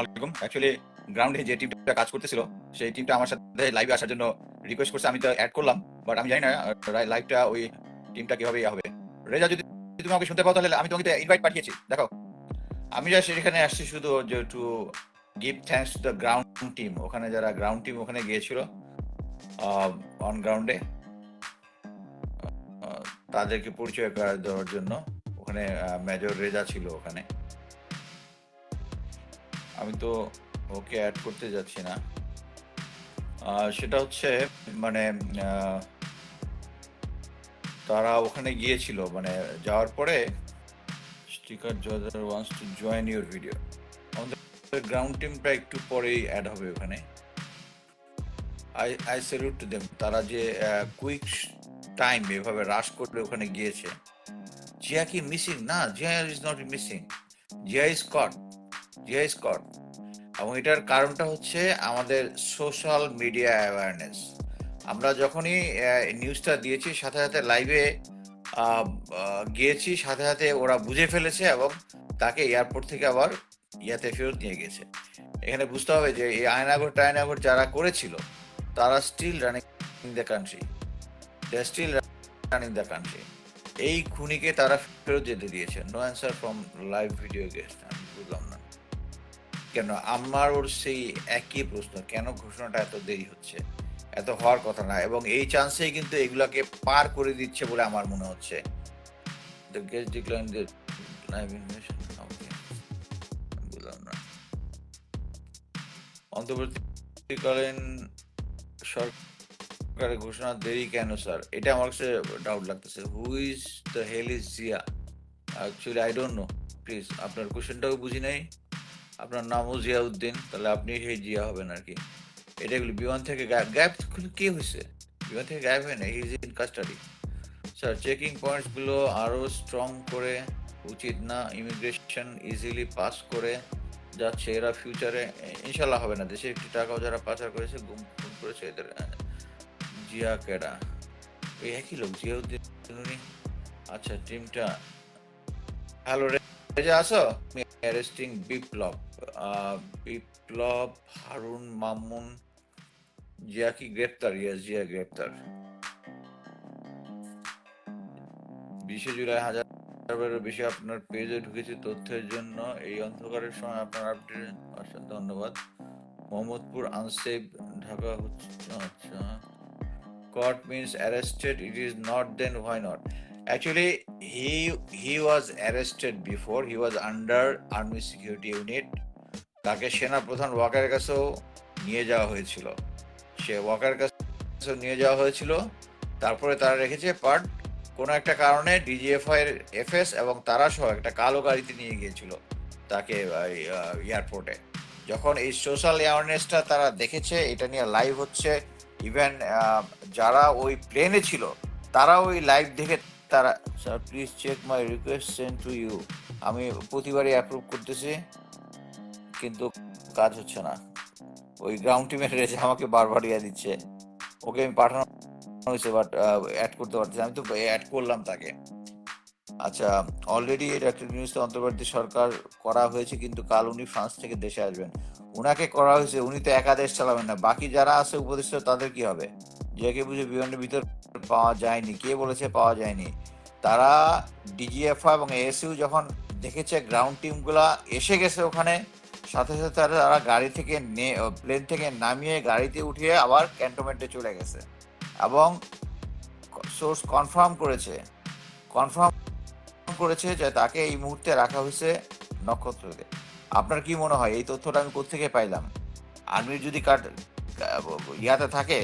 আসসালামু অ্যাকচুয়ালি গ্রাউন্ডে যে টিমটা কাজ করতেছিল, সেই টিমটা আমার সাথে লাইভে আসার জন্য রিকোয়েস্ট করছে, আমি তো অ্যাড করলাম বাট আমি জানি না লাইভটা ওই টিমটা কীভাবে হবে। রেজা, যদি তুমি আমাকে শুনতে পাও, তাহলে আমি তোমাকে ইনভাইট পাঠিয়েছি। দেখো, আমি জাস্ট এখানে আসছি শুধু যে to give thanks to the ground team ওখানে যারা গ্রাউন্ড টিম ওখানে গিয়েছিল অন গ্রাউন্ডে তাদেরকে পরিচয় করা জন্য। ওখানে মেজর রেজা ছিল ওখানে। আমি তো ওকে অ্যাড করতে যাচ্ছি না। সেটা হচ্ছে মানে তারা ওখানে গিয়েছিল মানে যাওয়ার পরে sticker জজার once to join your video আমাদের গ্রাউন্ড টিমটা একটু পরেই অ্যাড হবে ওখানে। I I salute to them তারা যে কুইক টাইম এভাবে রাশ করলে ওখানে গিয়েছে। জিয়া কি মিসিং না, Zia is not missing Zia is caught Zia is caught এবং এটার কারণটা হচ্ছে আমাদের সোশ্যাল মিডিয়া অ্যাওয়ারনেস আমরা যখনই নিউজটা দিয়েছি, সাথে সাথে লাইভে গিয়েছি, সাথে সাথে ওরা বুঝে ফেলেছে এবং তাকে এয়ারপোর্ট থেকে আবার ইয়াতে ফেরত নিয়ে গেছে। এখানে বুঝতে হবে যে এই আয়নাগর, টায়নাগর যারা করেছিল, তারা still running the country they still running the country এই খুনিকে তারা ফেরত যেতে দিয়েছে। No answer from live video guest আমি বুঝলাম কেন আমার ওর সেই একই প্রশ্ন, কেন ঘোষণাটা এত দেরি হচ্ছে? এত হওয়ার কথা না। এবং এই চান্সেই কিন্তু এগুলাকে পার করে দিচ্ছে বলে আমার মনে হচ্ছে। The guest declined the live invitation. Okay. বুঝলাম না। অন্তর্বর্তীকালীন সরকারের ঘোষণা দেরি কেন স্যার এটা আমার কাছে ডাউট লাগতেছে। Who is the hell is Zia actually I don't know please আপনার কোশ্চেনটাও বুঝি নাই। আপনার নামও জিয়াউদ্দিন, তাহলে আপনি সেই জিয়া হবেন আর কি। এটা বিমান থেকে গায়েব গায়েব কি হয়েছে বিমান থেকে গায়েব হয় না is in custody. Sir checking পয়েন্টসগুলো আরও স্ট্রং করে, উচিত না ইমিগ্রেশন ইজিলি পাস করে, যাচ্ছে এরা ফিউচারে ইনশাল্লাহ হবে না। দেশে একটি টাকাও যারা পাচার করেছে, গুম খুন করেছে এদের জিয়া কেডা? ওই একই লোক, জিয়াউদ্দিন আচ্ছা টিমটা হ্যালো রেজা আসো অ্যারেস্টিং বিপ্লব বিপ্লব হারুন মামুন জিয়া কি গ্রেপ্তার ইয়াস জিয়া গ্রেপ্তার। বিশে জুলাই হাজারেরও বেশি আপনার পেজে ঢুকেছে তথ্যের জন্য। এই অন্ধকারের সময় আপনার আপডেট অসংখ্য ধন্যবাদ। মোহাম্মদপুর আনসেফ ঢাকা হচ্ছে আচ্ছা। Caught means arrested, it is not, then why not? Actually, he he was arrested before he was under army security unit. তাকে সেনা প্রধান ওয়াকারের কাছেও নিয়ে যাওয়া হয়েছিল। সে ওয়াকার কাছেও নিয়ে যাওয়া হয়েছিল। তারপরে তারা রেখেছে বাট কোনো একটা কারণে ডিজিএফআই এর এফএস এবং তারা সহ একটা কালো গাড়িতে নিয়ে গিয়েছিল তাকে এয়ারপোর্টে যখন এই সোশ্যাল অ্যাওয়ারনেসটা তারা দেখেছে, এটা নিয়ে লাইভ হচ্ছে। ইভেন যারা ওই প্লেনে ছিল তারা ওই লাইভ দেখে তারা, sir please check my request send to you আমি প্রতিবারই অ্যাপ্রুভ করতেছি, কিন্তু কাজ হচ্ছে না। ওই গ্রাউন্ড টিমের রেজে আমাকে বারবার ইয়া দিচ্ছে। ওকে আমি পাঠানো হয়েছে বাট অ্যাড করতে পারতেছি আমি তো অ্যাড করলাম তাকে। আচ্ছা অলরেডি এটা একটা নিউজটা অন্তর্বর্তী সরকার করা হয়েছে, কিন্তু কাল উনি ফ্রান্স থেকে দেশে আসবেন। উনাকে করা হয়েছে, উনি তো একা দেশ চালাবেন না। বাকি যারা আছে উপদেষ্টা, তাদের কি হবে? যে বুঝে বিমানের ভিতর পাওয়া যায়নি, কে বলেছে পাওয়া যায়নি। তারা ডিজিএফআই এবং এএসইউ যখন দেখেছে গ্রাউন্ড টিমগুলা এসে গেছে ওখানে, সাথে সাথে তারা গাড়ি থেকে নে প্লেন থেকে নামিয়ে গাড়িতে উঠিয়ে আবার ক্যান্টনমেন্টে চলে গেছে। এবং সোর্স কনফার্ম করেছে কনফার্ম করেছে যে তাকে এই মুহূর্তে রাখা হয়েছে নক্ষত্রতে আপনার কি মনে হয়? এই তথ্যটা আমি কোথেকে পাইলাম? আর্মির যদি কাট ইয়াতে থাকে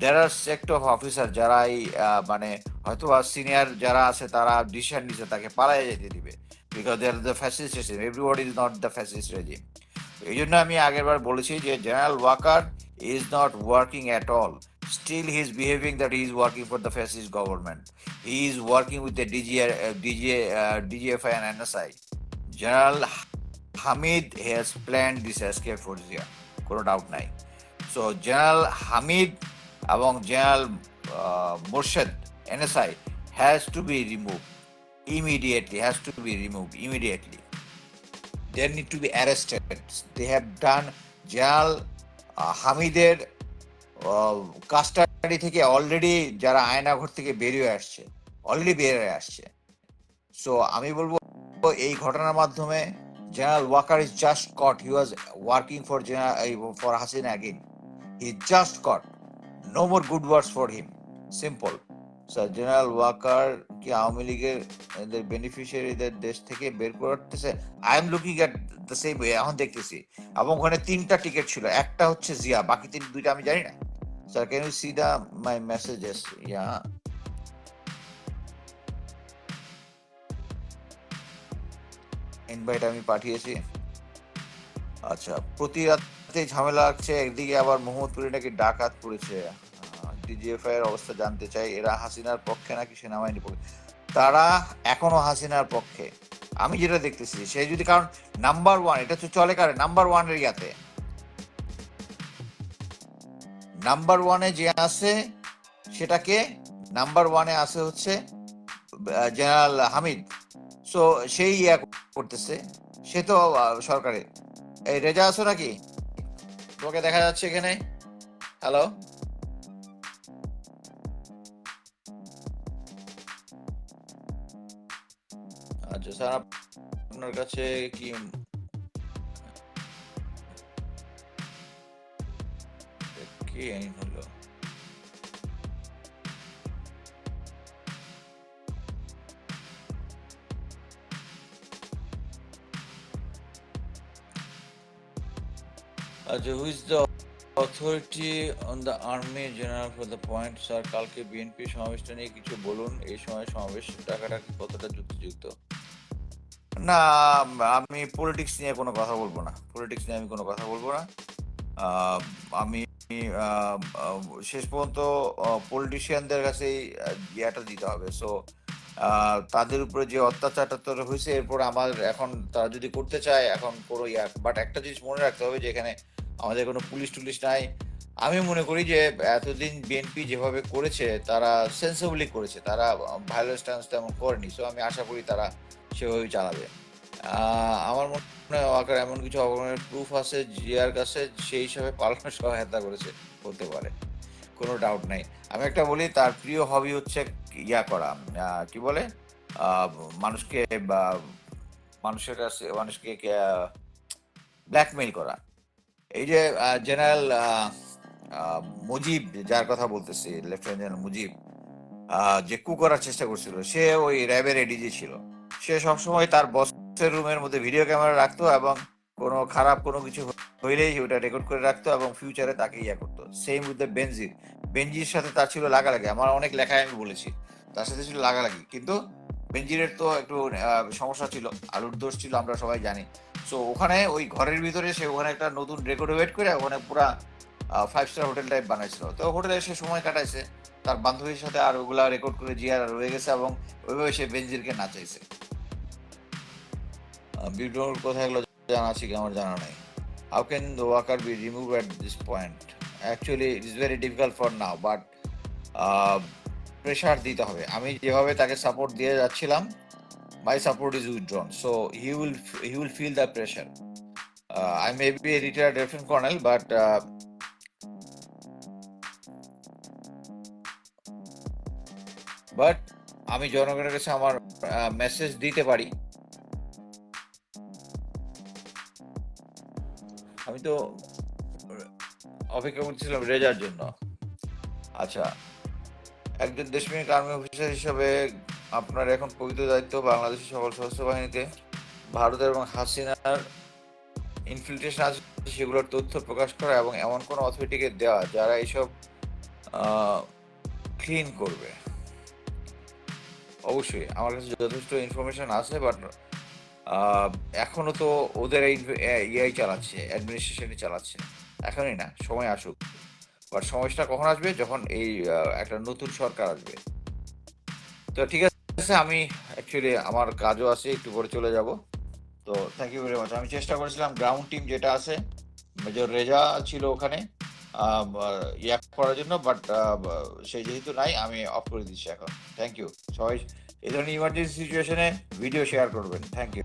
দের আর সেক্ট অফ অফিসার যারা এই মানে হয়তো সিনিয়র যারা আছে তারা ডিসিশন নিচ্ছে তাকে পালাইয়ে যেতে দিবে। Because there the fascist is not the fascist এই জন্য আমি আগের বার বলেছি যে general Waker is not working at all still he is behaving that is working for the fascist government he is working with the DG DG DGFI and NSI Hamid has plan this escape for কোনো doubt নাই। So general Hamid এবং general Morshed, NSI has to be remove immediately has to be remove immediately they need to be arrested. They have done, general হামিদের custody থেকে already যারা আয়নাঘর থেকে বেরিয়ে আসছে already বেরিয়ে আসছে। সো আমি বলব, এই ঘটনার মাধ্যমে general Waker is just caught he was working for for Hasina again he just caught no more good words for him simple sir general Waker কি আওয়ামী লীগের, এদের বেনিফিশিয়ারিদের দেশ থেকে বের করতেছে I am looking at the same way এখন দেখতেছি। এবং ওখানে তিনটা টিকিট ছিল, একটা হচ্ছে জিয়া, বাকি তিন, দুইটা আমি জানি না। Sir can you see the my messages yeah invite আমি পাঠিয়েছি। আচ্ছা প্রতি রাতে ঝামেলা লাগছে, একদিকে আবার মোহাম্মদপুরে নাকি ডাকাত পড়েছে। ডিজিএফআই এর অবস্থা জানতে চাই, এরা হাসিনার পক্ষে নাকি সেনাবাহিনী পক্ষে? তারা এখনও হাসিনার পক্ষে। আমি যেটা দেখতেছি, সে যদি, কারণ নাম্বার ওয়ান এটা তো চলে কারে? নাম্বার ওয়ানের ইয়াতে। নাম্বার ওয়ানে যে আছে সেটাকে নাম্বার ওয়ানে আছে হচ্ছে জেনারেল হামিদ। সো সেই ইয়া করতেছে। সে তো সরকারে এই রেজা আছো নাকি? তোমাকে দেখা যাচ্ছে এখানে। হ্যালো আচ্ছা স্যার আপনার কাছে কি কি আইন হলো? Who is the authority on the army general for the point sir কালকে বিএনপি সমাবেশটা নিয়ে কিছু বলুন। এই সময় সমাবেশ টাকাটা কতটা যুক্তিযুক্ত? না, আমি পলিটিক্স নিয়ে কোনো কথা বলব না। পলিটিক্স নিয়ে আমি কোনো কথা বলব না। আমি শেষ পর্যন্ত পলিটিশিয়ানদের কাছেই ইয়েটা দিতে হবে। সো তাদের উপরে যে অত্যাচারটা তো হয়েছে, এরপর আমার এখন তারা যদি করতে চায়, এখন কোনো ইয়া। বাট একটা জিনিস মনে রাখতে হবে যে এখানে আমাদের কোনো পুলিশ টুলিশ নাই। আমি মনে করি যে এতদিন বিএনপি যেভাবে করেছে, তারা সেন্সিবলি করেছে, তারা ভায়োলেন্স টান্স তেমন করেনি। সো আমি আশা করি তারা সেভাবেই চালাবে। আমার মনে হয় এমন কিছু অবমানের প্রুফ আছে, জিয়ার কাছে সেই হিসাবে পালানো সহায়তা করেছে, হতে পারে। কোনো ডাউট নাই। আমি একটা বলি, তার প্রিয় হবি হচ্ছে ইয়া করা। কি বলে? মানুষকে বা মানুষের কাছে, মানুষকে ব্ল্যাকমেইল করা। এই যে জেনারেল মুজিব, যার কথা বলতেছি লেফটেন্যান্ট জেনারেল মুজিব যে কু করার চেষ্টা করছিল, সে ওই র্যাবের এডিজি ছিল। সে সবসময় তার বসের রুমের মধ্যে ভিডিও ক্যামেরা রাখতো এবং কোনো খারাপ কোনো কিছু হইলেই ওটা রেকর্ড করে রাখতো এবং ফিউচারে তাকে ইয়া করতো। Same with the Benazir Benazir সাথে তার ছিল লাগালাগি। আমার অনেক লেখায় আমি বলেছি, তার সাথে ছিল লাগালাগি। কিন্তু বেনজিরের তো একটু সমস্যা ছিল, আলুর দোষ ছিল, আমরা সবাই জানি। সো ওখানে ওই ঘরের ভিতরে সে ওখানে একটা নতুন রেকর্ড করে ওখানে পুরা ফাইভ স্টার হোটেল টাইপ বানাইছিল। তো হোটেলে সে সময় কাটাইছে। তার বান্ধবীর সাথে আর ওগুলা রেকর্ড করে জিয়ার রয়ে গেছে এবং ওইভাবে সে বেনজিরকে নাচাইছে। বিড্রোর কোথায় এগুলো জানা আছে আমার জানা নাই। How can the Waker be remove at this point actually it very difficult for now but pressure দিতে হবে। আমি যেভাবে তাকে সাপোর্ট দিয়ে যাচ্ছিলাম my support is withdrawn so he will he will feel the pressure I may be a retired lieutenant colonel but but আমি জনগণের কাছে আমার মেসেজ দিতে পারি। আমি তো অপেক্ষা করছিলাম রেজার জন্য। আচ্ছা একজন দেশপ্রেমিক আর্মি অফিসার হিসাবে আপনার এখন পবিত্র দায়িত্ব বাংলাদেশের সকল সশস্ত্র বাহিনীতে ভারতের এবং হাসিনার ইনফিল্ট্রেশন আছে, সেগুলোর তথ্য প্রকাশ করা এবং এমন কোনো অথরিটিকে দেওয়া যারা এইসব ক্লিন করবে। অবশ্যই, আমার কাছে যথেষ্ট ইনফরমেশন আছে বাট এখনও তো ওদের এই ইয়াই চালাচ্ছে অ্যাডমিনিস্ট্রেশনই চালাচ্ছে। এখনই না, সময় আসুক। বাট সময়টা কখন আসবে? যখন এই একটা নতুন সরকার আসবে। তো ঠিক আছে। আমি অ্যাকচুয়ালি আমার কাজও আছে একটু পরে চলে যাব। তো থ্যাংক ইউ ভেরি মাচ আমি চেষ্টা করেছিলাম গ্রাউন্ড টিম যেটা আছে মেজর রেজা ছিল ওখানে আহ, করার জন্য বাট সেই যেহেতু নাই আমি অফ করে দিচ্ছি এখন। থ্যাংক ইউ সবাই এই ধরনের ইমার্জেন্সি সিচুয়েশনে ভিডিও শেয়ার করবেন। Thank you